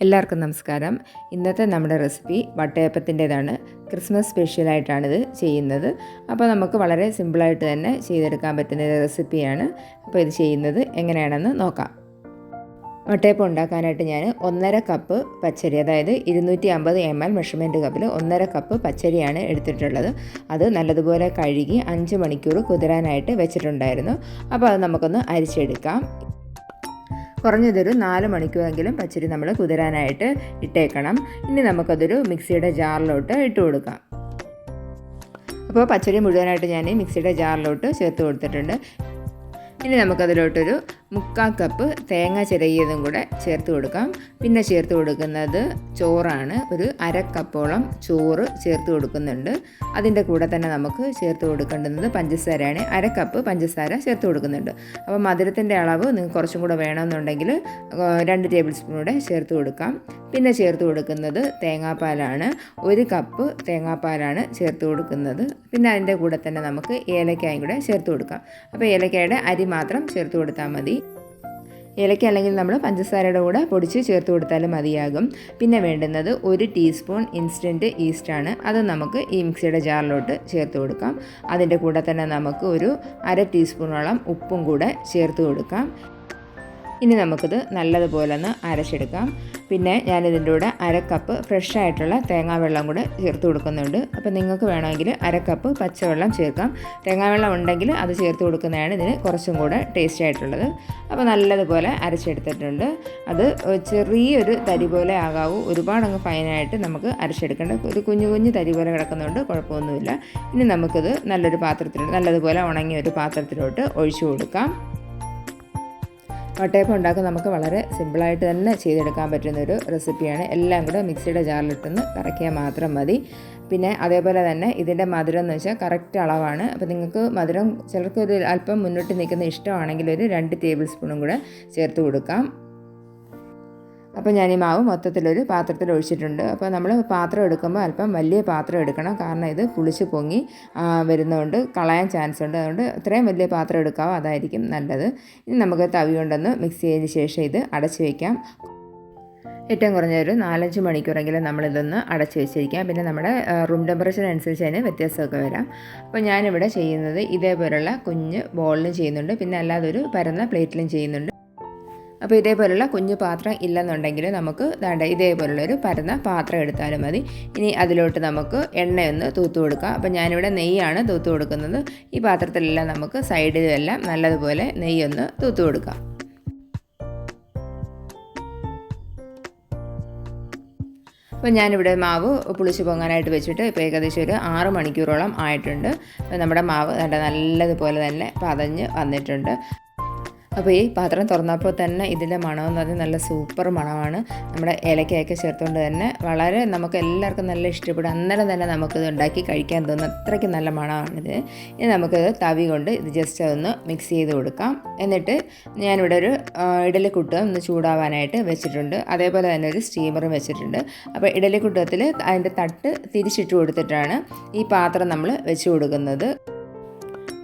എല്ലാവർക്കും നമസ്കാരം. ഇന്നത്തെ നമ്മുടെ റെസിപ്പി വട്ടയപ്പത്തിന്റേതാണ്. ക്രിസ്മസ് സ്പെഷ്യലായിട്ടാണിത് ചെയ്യുന്നത്. അപ്പോൾ നമുക്ക് വളരെ സിമ്പിളായിട്ട് തന്നെ ചെയ്തെടുക്കാൻ പറ്റുന്ന ഒരു റെസിപ്പിയാണ് അപ്പോൾ ഇത് ചെയ്യുന്നത്. എങ്ങനെയാണെന്ന് നോക്കാം. വട്ടയപ്പം ഉണ്ടാക്കാനായിട്ട് ഞാൻ ഒന്നര കപ്പ് പച്ചരി അതായത് ഇരുന്നൂറ്റി അമ്പത് എം എൽ മെഷർമെന്റ് കപ്പിൽ ഒന്നര കപ്പ് പച്ചരിയാണ് എടുത്തിട്ടുള്ളത്. അത് നല്ലതുപോലെ കഴുകി അഞ്ച് മണിക്കൂർ കുതിരാനായിട്ട് വെച്ചിട്ടുണ്ടായിരുന്നു. അപ്പോൾ അത് നമുക്കൊന്ന് അരിച്ചെടുക്കാം. കുറഞ്ഞതൊരു നാല് മണിക്കൂറെങ്കിലും പച്ചരി നമ്മൾ കുതിരാനായിട്ട് ഇട്ടേക്കണം. ഇനി നമുക്കതൊരു മിക്സിയുടെ ജാറിലോട്ട് ഇട്ട് കൊടുക്കാം. അപ്പോൾ പച്ചരി മുഴുവനായിട്ട് ഞാൻ മിക്സിയുടെ ജാറിലോട്ട് ചേർത്ത് കൊടുത്തിട്ടുണ്ട്. ഇനി നമുക്കതിലോട്ടൊരു മുക്കാൽ കപ്പ് തേങ്ങ ചിരകിയതും കൂടെ ചേർത്ത് കൊടുക്കാം. പിന്നെ ചേർത്ത് കൊടുക്കുന്നത് ചോറാണ്. ഒരു അര കപ്പോളം ചോറ് ചേർത്ത് കൊടുക്കുന്നുണ്ട്. അതിന്റെ കൂടെ തന്നെ നമുക്ക് ചേർത്ത് കൊടുക്കേണ്ടുന്നത് പഞ്ചസാരയാണ്. അര കപ്പ് പഞ്ചസാര ചേർത്ത് കൊടുക്കുന്നുണ്ട്. അപ്പോൾ മധുരത്തിന്റെ അളവ് നിങ്ങൾക്ക് കുറച്ചും കൂടെ വേണമെന്നുണ്ടെങ്കിൽ രണ്ട് ടേബിൾ സ്പൂൺ കൂടെ ചേർത്ത് കൊടുക്കാം. പിന്നെ ചേർത്ത് കൊടുക്കുന്നത് തേങ്ങാപ്പാലാണ്. ഒരു കപ്പ് തേങ്ങാപ്പാലാണ് ചേർത്ത് കൊടുക്കുന്നത്. പിന്നെ അതിന്റെ കൂടെ തന്നെ നമുക്ക് ഏലക്കായും കൂടെ ചേർത്ത് കൊടുക്കാം. അപ്പോൾ ഏലക്കായുടെ അരി മാത്രം ചേർത്ത് കൊടുത്താൽ മതി. ഏലക്ക അല്ലെങ്കിൽ നമ്മൾ പഞ്ചസാരയുടെ കൂടെ പൊടിച്ച് ചേർത്ത് കൊടുത്താലും മതിയാകും. പിന്നെ വേണ്ടുന്നത് ഒരു ടീസ്പൂൺ ഇൻസ്റ്റന്റ് ഈസ്റ്റാണ്. അത് നമുക്ക് ഈ മിക്സിയുടെ ജാറിലോട്ട് ചേർത്ത് കൊടുക്കാം. അതിന്റെ കൂടെ തന്നെ നമുക്ക് ഒരു അര ടീസ്പൂണോളം ഉപ്പും കൂടെ ചേർത്ത് കൊടുക്കാം. ഇനി നമുക്കിത് നല്ലതുപോലെ ഒന്ന് അരച്ചെടുക്കാം. പിന്നെ ഞാൻ ഇതിന്റെ കൂടെ അര കപ്പ് ഫ്രഷ് ആയിട്ടുള്ള തേങ്ങാവെള്ളം കൂടെ ചേർത്ത് കൊടുക്കുന്നുണ്ട്. അപ്പോൾ നിങ്ങൾക്ക് വേണമെങ്കിൽ അര കപ്പ് പച്ചവെള്ളം ചേർക്കാം. തേങ്ങാവെള്ളം ഉണ്ടെങ്കിൽ അത് ചേർത്ത് കൊടുക്കുന്നതാണ് ഇതിന് കുറച്ചും കൂടെ ടേസ്റ്റ് ആയിട്ടുള്ളത് അപ്പോൾ നല്ലതുപോലെ അരച്ചെടുത്തിട്ടുണ്ട്. അത് ചെറിയൊരു തരി പോലെ ആകാവൂ. ഒരുപാട് അങ്ങ് ഫൈനായിട്ട് നമുക്ക് അരച്ചെടുക്കേണ്ട ഒരു കുഞ്ഞു കുഞ്ഞു തരി പോലെ കിടക്കുന്നതുകൊണ്ട് കുഴപ്പമൊന്നുമില്ല. ഇനി നമുക്കിത് നല്ലൊരു പാത്രത്തിലോട്ട് നല്ലതുപോലെ ഉണങ്ങിയ ഒരു പാത്രത്തിലോട്ട് ഒഴിച്ചു കൊടുക്കാം. വട്ടയപ്പം ഉണ്ടാക്കാൻ നമുക്ക് വളരെ സിമ്പിളായിട്ട് തന്നെ ചെയ്തെടുക്കാൻ പറ്റുന്ന ഒരു റെസിപ്പിയാണ്. എല്ലാം കൂടെ മിക്സിയുടെ ജാറിലിട്ടൊന്ന് കറക്കിയാൽ മാത്രം മതി. പിന്നെ അതേപോലെ തന്നെ ഇതിന്റെ മധുരം എന്ന് വെച്ചാൽ കറക്റ്റ് അളവാണ്. അപ്പോൾ നിങ്ങൾക്ക് മധുരം ചിലർക്ക് ഒരു അല്പം മുന്നോട്ട് നിൽക്കുന്ന ഇഷ്ടമാണെങ്കിൽ ഒരു രണ്ട് ടേബിൾ സ്പൂണും കൂടെ ചേർത്ത് കൊടുക്കാം. അപ്പോൾ ഞാൻ ഈ മാവ് മൊത്തത്തിലൊരു പാത്രത്തിൽ ഒഴിച്ചിട്ടുണ്ട്. അപ്പോൾ നമ്മൾ പാത്രം എടുക്കുമ്പോൾ അല്പം വലിയ പാത്രം എടുക്കണം. കാരണം ഇത് പുളിച്ച് പൊങ്ങി വരുന്നതുകൊണ്ട് കളയാൻ ചാൻസ് ഉണ്ട്. അതുകൊണ്ട് ഇത്രയും വലിയ പാത്രം എടുക്കാവോ? അതായിരിക്കും നല്ലത്. ഇനി നമുക്ക് തവി കൊണ്ടൊന്ന് മിക്സ് ചെയ്തതിന് ശേഷം ഇത് അടച്ചു വയ്ക്കാം ഏറ്റവും കുറഞ്ഞൊരു നാലഞ്ച് മണിക്കൂറെങ്കിലും നമ്മളിതൊന്ന് അടച്ച് വെച്ചിരിക്കാം. പിന്നെ നമ്മുടെ റൂം ടെമ്പറേച്ചർ അനുസരിച്ച് അതിന് വ്യത്യാസമൊക്കെ വരാം. അപ്പോൾ ഞാനിവിടെ ചെയ്യുന്നത് ഇതേപോലുള്ള കുഞ്ഞ് ബോളിലും ചെയ്യുന്നുണ്ട്. പിന്നെ അല്ലാതെ ഒരു പരന്ന പ്ലേറ്റിലും ചെയ്യുന്നുണ്ട്. അപ്പോൾ ഇതേപോലുള്ള കുഞ്ഞു പാത്രം ഇല്ലെന്നുണ്ടെങ്കിൽ നമുക്ക് വേണ്ട ഇതേപോലുള്ളൊരു പരന്ന പാത്രം എടുത്താലും മതി. ഇനി അതിലോട്ട് നമുക്ക് എണ്ണയൊന്ന് തൂത്ത് കൊടുക്കാം. അപ്പോൾ ഞാനിവിടെ നെയ്യാണ് തൂത്ത് കൊടുക്കുന്നത്. ഈ പാത്രത്തിലെല്ലാം നമുക്ക് സൈഡിലെല്ലാം നല്ലതുപോലെ നെയ്യൊന്ന് തൂത്ത് കൊടുക്കാം. അപ്പോൾ ഞാനിവിടെ മാവ് പുളിച്ച് പൊങ്ങാനായിട്ട് വെച്ചിട്ട് ഇപ്പോൾ ഏകദേശം ഒരു ആറ് മണിക്കൂറോളം ആയിട്ടുണ്ട്. അപ്പോൾ നമ്മുടെ മാവ് നല്ലതുപോലെ തന്നെ പതഞ്ഞ് വന്നിട്ടുണ്ട്. അപ്പോൾ ഈ പാത്രം തുറന്നപ്പോൾ തന്നെ ഇതിന്റെ മണമെന്ന് പറഞ്ഞാൽ നല്ല സൂപ്പർ മണമാണ്. നമ്മുടെ ഏലക്കയൊക്കെ ചേർത്തുകൊണ്ട് തന്നെ വളരെ നമുക്ക് എല്ലാവർക്കും നല്ല ഇഷ്ടപ്പെടും. അന്നേരം തന്നെ നമുക്കിത് ഉണ്ടാക്കി കഴിക്കാൻ തോന്നുന്ന അത്രയ്ക്ക് നല്ല മണമാണിത്. ഇനി നമുക്കിത് തവി കൊണ്ട് ഇത് ജസ്റ്റ് ഒന്ന് മിക്സ് ചെയ്ത് കൊടുക്കാം. എന്നിട്ട് ഞാനിവിടെ ഒരു ഇഡലിക്കുട്ട് ഒന്ന് ചൂടാവാനായിട്ട് വെച്ചിട്ടുണ്ട്. അതേപോലെ തന്നെ ഒരു സ്റ്റീമറും വെച്ചിട്ടുണ്ട്. അപ്പോൾ ഇഡലിക്കുട്ടത്തിൽ അതിന്റെ തട്ട് തിരിച്ചിട്ട് കൊടുത്തിട്ടാണ് ഈ പാത്രം നമ്മൾ വെച്ച് കൊടുക്കുന്നത്.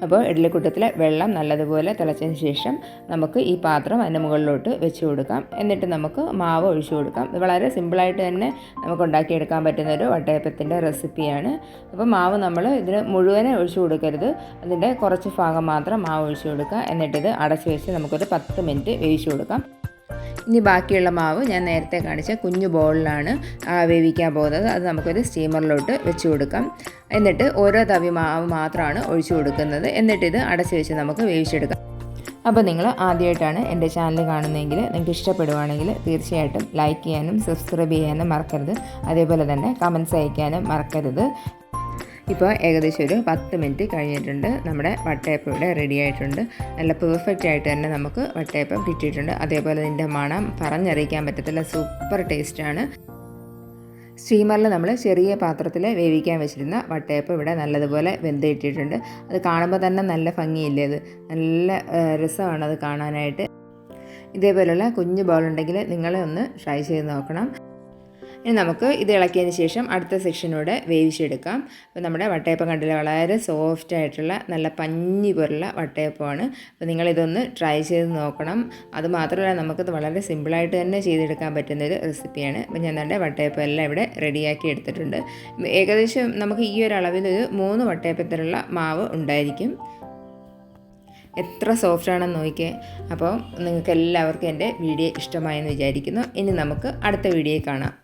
അപ്പോൾ ഇഡ്ഡലിക്കുട്ടത്തിലെ വെള്ളം നല്ലതുപോലെ തിളച്ചതിന് ശേഷം നമുക്ക് ഈ പാത്രം അതിന്റെ മുകളിലോട്ട് വെച്ച് കൊടുക്കാം. എന്നിട്ട് നമുക്ക് മാവ് ഒഴിച്ചു കൊടുക്കാം. ഇത് വളരെ സിമ്പിളായിട്ട് തന്നെ നമുക്ക് ഉണ്ടാക്കിയെടുക്കാൻ പറ്റുന്ന ഒരു വട്ടയപ്പത്തിന്റെ റെസിപ്പിയാണ്. അപ്പോൾ മാവ് നമ്മൾ ഇതിന് മുഴുവനെ ഒഴിച്ചു കൊടുക്കരുത്. അതിന്റെ കുറച്ച് ഭാഗം മാത്രം മാവ് ഒഴിച്ചു കൊടുക്കുക. എന്നിട്ടിത് അടച്ചു വെച്ച് നമുക്കൊരു പത്ത് മിനിറ്റ് വേവിച്ചു കൊടുക്കാം. ഇനി ബാക്കിയുള്ള മാവ് ഞാൻ നേരത്തെ കാണിച്ച കുഞ്ഞു ബോളിലാണ് വേവിക്കാൻ പോകുന്നത്. അത് നമുക്കൊരു സ്റ്റീമറിലോട്ട് വെച്ച് കൊടുക്കാം. എന്നിട്ട് ഓരോ തവി മാവ് മാത്രമാണ് ഒഴിച്ചു കൊടുക്കുന്നത്. എന്നിട്ട് ഇത് അടച്ച് വെച്ച് നമുക്ക് വേവിച്ചെടുക്കാം. അപ്പോൾ നിങ്ങൾ ആദ്യമായിട്ടാണ് എന്റെ ചാനൽ കാണുന്നതെങ്കിൽ നിങ്ങൾക്ക് ഇഷ്ടപ്പെടുവാണെങ്കിൽ തീർച്ചയായിട്ടും ലൈക്ക് ചെയ്യാനും സബ്സ്ക്രൈബ് ചെയ്യാനും മറക്കരുത്. അതേപോലെ തന്നെ കമൻസ് അയക്കാനും മറക്കരുത്. ഇപ്പോൾ ഏകദേശം ഒരു പത്ത് മിനിറ്റ് കഴിഞ്ഞിട്ടുണ്ട്. നമ്മുടെ വട്ടയപ്പം ഇവിടെ റെഡി ആയിട്ടുണ്ട്. നല്ല പെർഫെക്റ്റ് ആയിട്ട് തന്നെ നമുക്ക് വട്ടയപ്പം കിട്ടിയിട്ടുണ്ട്. അതേപോലെ ഇതിന്റെ മണം പറഞ്ഞറിയിക്കാൻ പറ്റത്തില്ല. സൂപ്പർ ടേസ്റ്റാണ് സ്റ്റീമറിൽ നമ്മൾ ചെറിയ പാത്രത്തിൽ വേവിക്കാൻ വെച്ചിരുന്ന വട്ടയപ്പം ഇവിടെ നല്ലതുപോലെ വെന്ത് കിട്ടിയിട്ടുണ്ട് അത് കാണുമ്പോൾ തന്നെ നല്ല ഭംഗിയില്ലേ അത്? നല്ല രസമാണ് അത് കാണാനായിട്ട്. ഇതേപോലെയുള്ള കുഞ്ഞു ബോൾ ഉണ്ടെങ്കിൽ നിങ്ങളെ ഒന്ന് ട്രൈ ചെയ്ത് നോക്കണം. ഇനി നമുക്ക് ഇത് ഇളക്കിയതിന് ശേഷം അടുത്ത സെക്ഷനൂടെ വേവിച്ചെടുക്കാം. അപ്പോൾ നമ്മുടെ വട്ടയപ്പം കണ്ടില്ല? വളരെ സോഫ്റ്റ് ആയിട്ടുള്ള നല്ല പഞ്ഞി പോലുള്ള വട്ടയപ്പമാണ്. അപ്പോൾ നിങ്ങളിതൊന്ന് ട്രൈ ചെയ്ത് നോക്കണം. അതുമാത്രമല്ല നമുക്ക് വളരെ സിമ്പിളായിട്ട് തന്നെ ചെയ്തെടുക്കാൻ പറ്റുന്ന ഒരു റെസിപ്പിയാണ് അപ്പോൾ ഞാൻ നല്ല വട്ടയപ്പം എല്ലാം ഇവിടെ റെഡിയാക്കി എടുത്തിട്ടുണ്ട്. ഏകദേശം നമുക്ക് ഈ ഒരു അളവിൽ ഒരു മൂന്ന് വട്ടയപ്പത്തിലുള്ള മാവ് ഉണ്ടായിരിക്കും. എത്ര സോഫ്റ്റ് ആണെന്ന് നോക്കിയേ അപ്പോൾ നിങ്ങൾക്ക് എല്ലാവർക്കും എന്റെ വീഡിയോ ഇഷ്ടമായെന്ന് വിചാരിക്കുന്നു. ഇനി നമുക്ക് അടുത്ത വീഡിയോ കാണാം.